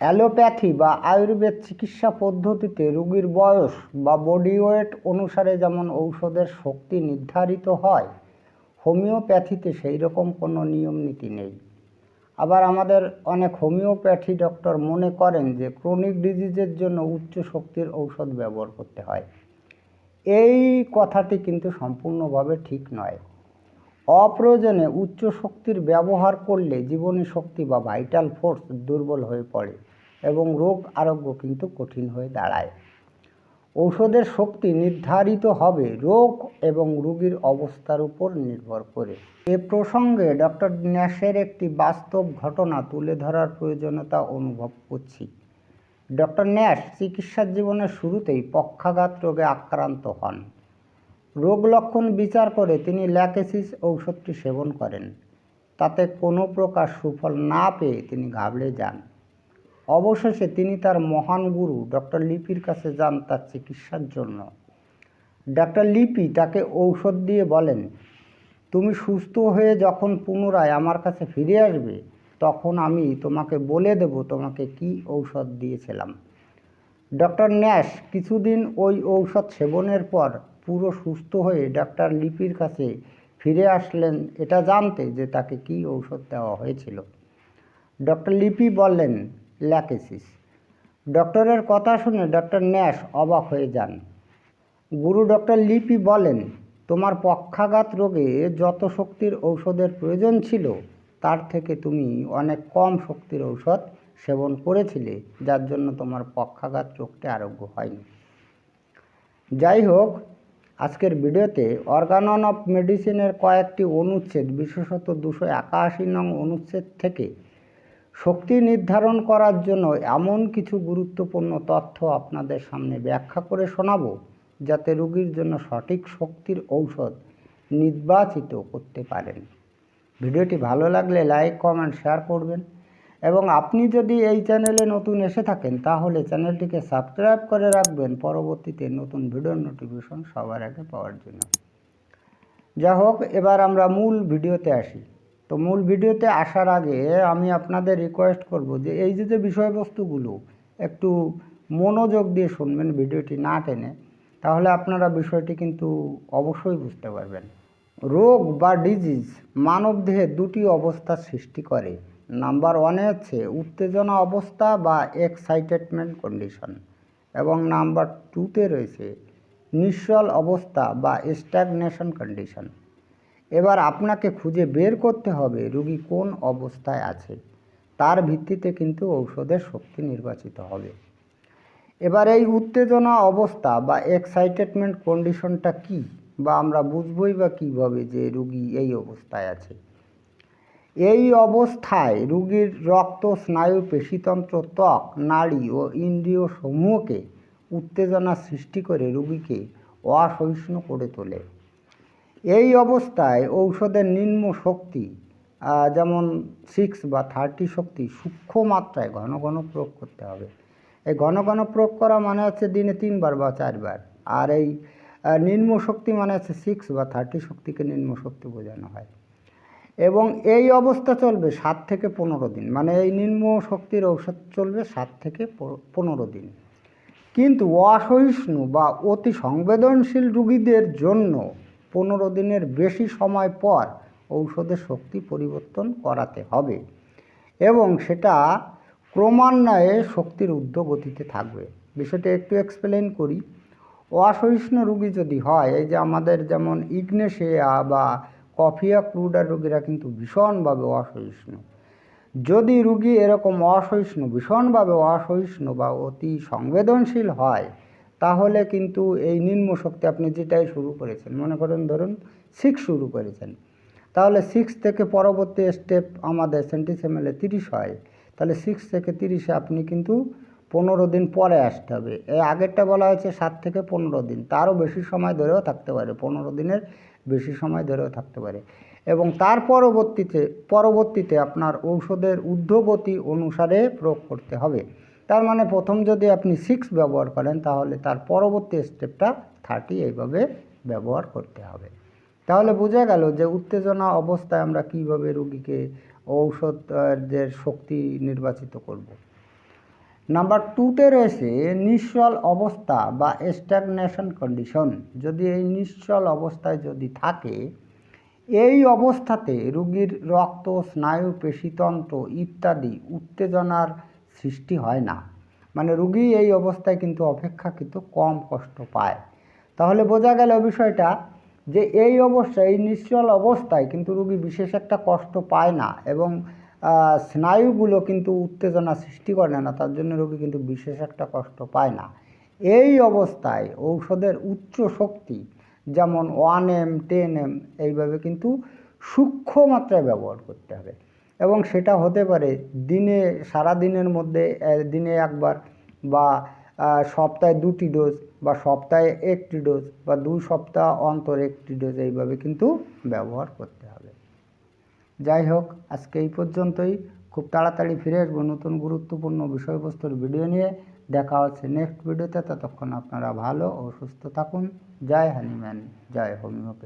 Allopathy বা আয়ুর্বেদ চিকিৎসা পদ্ধতিতে রোগীর বয়স বা বডি ওয়েট অনুসারে যেমন ঔষধের শক্তি নির্ধারিত হয়, হোমিওপ্যাথিতে সেই রকম কোনো নিয়ম নীতি নেই। আবার আমাদের অনেক হোমিওপ্যাথি ডক্টর মনে করেন যে, ক্রনিক ডিজিজের জন্য উচ্চ শক্তির ঔষধ ব্যবহার করতে হয়। এই কথাটি কিন্তু সম্পূর্ণভাবে ঠিক নয়। অপ্রয়োজনে উচ্চ শক্তির ব্যবহার করলে জীবনী শক্তি বা ভাইটাল ফোর্স দুর্বল হয়ে পড়ে। এবং রোগ আরোগ্য কিন্তু কঠিন হয়ে দাঁড়ায়। ঔষধের শক্তি নির্ধারিত হবে রোগ এবং রোগীর অবস্থার উপর নির্ভর করে। এ প্রসঙ্গে ডক্টর ন্যাসের একটি বাস্তব ঘটনা তুলে ধরার প্রয়োজনীয়তা অনুভব করছি। ডক্টর ন্যাশ চিকিৎসার জীবনের শুরুতেই পক্ষাঘাত রোগে আক্রান্ত হন। রোগ লক্ষণ বিচার করে তিনি ল্যাকেসিস ঔষধটি সেবন করেন। তাতে কোনো প্রকার সুফল না পেয়ে তিনি ঘাবড়ে যান। অবশেষে তিনি তার মহান গুরু ডক্টর লিপির কাছে যান তার চিকিৎসার জন্য। ডক্টর লিপি তাকে ঔষধ দিয়ে বলেন, তুমি সুস্থ হয়ে যখন পুনরায় আমার কাছে ফিরে আসবে, তখন আমি তোমাকে বলে দেব তোমাকে কি ঔষধ দিয়েছিলাম। ডক্টর ন্যাশ কিছুদিন ওই ঔষধ সেবনের পর পুরো সুস্থ হয়ে ডক্টর লিপির কাছে ফিরে আসলেন। এটা জানতে যে তাকে কি ঔষধ দেওয়া হয়েছিল। ডক্টর লিপি বললেন ল্যাকেসিস। ডক্টরের কথা শুনে ডক্টর ন্যাশ অবাক হয়ে যান। গুরু ডক্টর লিপি বলেন, তোমার পক্ষাঘাত রোগে যত শক্তির ঔষধের প্রয়োজন ছিল, তার থেকে তুমি অনেক কম শক্তির ঔষধ সেবন করেছিলে, যার জন্য তোমার পক্ষাঘাত রোগটি আরোগ্য হয়নি। যাই হোক, আজকের ভিডিওতে অর্গানন অফ মেডিসিনের কয়েকটি অনুচ্ছেদ, বিশেষত দুশো একাশি নং অনুচ্ছেদ থেকে শক্তি নির্ধারণ করার জন্য এমন কিছু গুরুত্বপূর্ণ তথ্য আপনাদের সামনে ব্যাখ্যা করে শোনাব, যাতে রোগীর জন্য সঠিক শক্তির ঔষধ নির্বাচিত করতে পারেন। ভিডিওটি ভালো লাগলে লাইক, কমেন্ট, শেয়ার করবেন। এবং আপনি যদি এই চ্যানেলে নতুন এসে থাকেন, তাহলে চ্যানেলটিকে সাবস্ক্রাইব করে রাখবেন। পরবর্তীতে নতুন ভিডিওর নোটিফিকেশন সবার আগে পাওয়ার জন্য। যা হোক এবার আমরা মূল ভিডিওতে আসি। তো মূল ভিডিওতে আসার আগে আমি আপনাদের রিকোয়েস্ট করব যে এই যে যে বিষয়বস্তুগুলো একটু মনোযোগ দিয়ে শুনবেন ভিডিওটি না টেনে, তাহলে আপনারা বিষয়টি কিন্তু অবশ্যই বুঝতে পারবেন। রোগ বা ডিজিজ মানবদেহে দুটি অবস্থার সৃষ্টি করে। নাম্বার ওয়ানে হচ্ছে উত্তেজনা অবস্থা বা এক্সাইটেডমেন্ট কন্ডিশন এবং নাম্বার টুতে রয়েছে নিশ্চল অবস্থা বা স্ট্যাগনেশন কন্ডিশন এবার আপনাকে খুঁজে বের করতে হবে, রোগী কোন অবস্থায় আছে। তার ভিত্তিতে কিন্তু ঔষধের শক্তি নির্বাচিত হবে। এবার এই উত্তেজনা অবস্থা বা এক্সাইটেডমেন্ট কন্ডিশনটা কি বা আমরা বুঝবই বা কীভাবে যে রুগী এই অবস্থায় আছে। এই অবস্থায় রোগীর রক্ত, স্নায়ু, পেশিতন্ত্র, ত্বক, নাড়ি ও ইন্দ্রিয় সমূহকে উত্তেজনা সৃষ্টি করে রোগীকে অসহিষ্ণু করে তোলে। এই অবস্থায় ঔষধের নিম্ন শক্তি যেমন সিক্স বা থার্টি শক্তি, সূক্ষ্ম মাত্রায় ঘন ঘন প্রয়োগ করতে হবে। এই ঘন ঘন প্রয়োগ করা মানে হচ্ছে দিনে তিনবার বা চারবার। আর এই নিম্ন শক্তি মানে হচ্ছে সিক্স বা থার্টি শক্তিকে নিম্ন শক্তি বোঝানো হয়। এবং এই অবস্থা চলবে সাত থেকে পনেরো দিন। মানে এই নিম্ন শক্তির ঔষধ চলবে সাত থেকে পনেরো দিন। কিন্তু অসহিষ্ণু বা অতি সংবেদনশীল রুগীদের জন্য পনেরো দিনের বেশি সময় পর ঔষধের শক্তি পরিবর্তন করাতে হবে এবং সেটা ক্রমান্বয়ে শক্তির ঊর্ধ্বগতিতে থাকবে। বিষয়টা একটু এক্সপ্লেন করি। অসহিষ্ণু রোগী যদি হয়, এই যে আমাদের যেমন ইগনেশিয়া বা কফিয়া ক্রুডার রোগীরা কিন্তু ভীষণভাবে অসহিষ্ণু। যদি রুগী এরকম অসহিষ্ণু, ভীষণভাবে অসহিষ্ণু বা অতি সংবেদনশীল হয় তাহলে কিন্তু এই নিম্ন শক্তি আপনি যেটাই শুরু করেছেন, মনে করেন ধরুন সিক্স শুরু করেছেন, তাহলে সিক্স থেকে পরবর্তী স্টেপ আমাদের সেন্টিসেমেলে তিরিশ হয়, তাহলে সিক্স থেকে তিরিশে আপনি কিন্তু পনেরো দিন পরে আসতে হবে এই আগেরটা বলা হয়েছে সাত থেকে পনেরো দিন, তারও বেশি সময় ধরেও থাকতে পারে, পনেরো দিনের বেশি সময় ধরেও থাকতে পারে, এবং তার পরবর্তীতে পরবর্তীতে আপনার ঔষধের ঊর্ধ্বগতি অনুসারে প্রয়োগ করতে হবে। তার মানে প্রথম যদি আপনি সিক্স ব্যবহার করেন, তাহলে তার পরবর্তী স্টেপটা থার্টি এইভাবে ব্যবহার করতে হবে তাহলে বোঝা গেল যে উত্তেজনা অবস্থায় আমরা কীভাবে রোগীকে ঔষধের শক্তি নির্বাচিত করব। নাম্বার টুতে রয়েছে নিশ্চল অবস্থা বা স্ট্যাগনেশন কন্ডিশন যদি এই নিশ্চল অবস্থায় যদি থাকে, এই অবস্থাতে রুগীর রক্ত, স্নায়ু পেশিতন্ত্র ইত্যাদি উত্তেজনার সৃষ্টি হয় না। মানে রুগী এই অবস্থায় কিন্তু অপেক্ষাকৃত কম কষ্ট পায়। তাহলে বোঝা গেল বিষয়টা যে এই অবস্থায় এই নিশ্চল অবস্থায় কিন্তু রুগী বিশেষ একটা কষ্ট পায় না এবং স্নায়ুগুলো কিন্তু উত্তেজনা সৃষ্টি করে না, তার জন্য রোগী কিন্তু বিশেষ একটা কষ্ট পায় না। এই অবস্থায় ঔষধের উচ্চ শক্তি যেমন ওয়ান এম, টেন এম, এইভাবে কিন্তু সূক্ষ্ম মাত্রায় ব্যবহার করতে হবে। এবং সেটা হতে পারে দিনে, সারা দিনের মধ্যে দিনে একবার বা সপ্তাহে দুটি ডোজ বা সপ্তাহে একটি ডোজ বা দুই সপ্তাহ অন্তর একটি ডোজ এইভাবে কিন্তু ব্যবহার করতে হবে। যাই হোক, আজকে এই পর্যন্তই। খুব তাড়াতাড়ি ফিরে আসব নতুন গুরুত্বপূর্ণ বিষয়বস্তুর ভিডিও নিয়ে। দেখা হচ্ছে নেক্সট ভিডিওতে ততক্ষণ আপনারা ভালো ও সুস্থ থাকুন। জয় হনুমান জয় হোমিওপ্যাথি।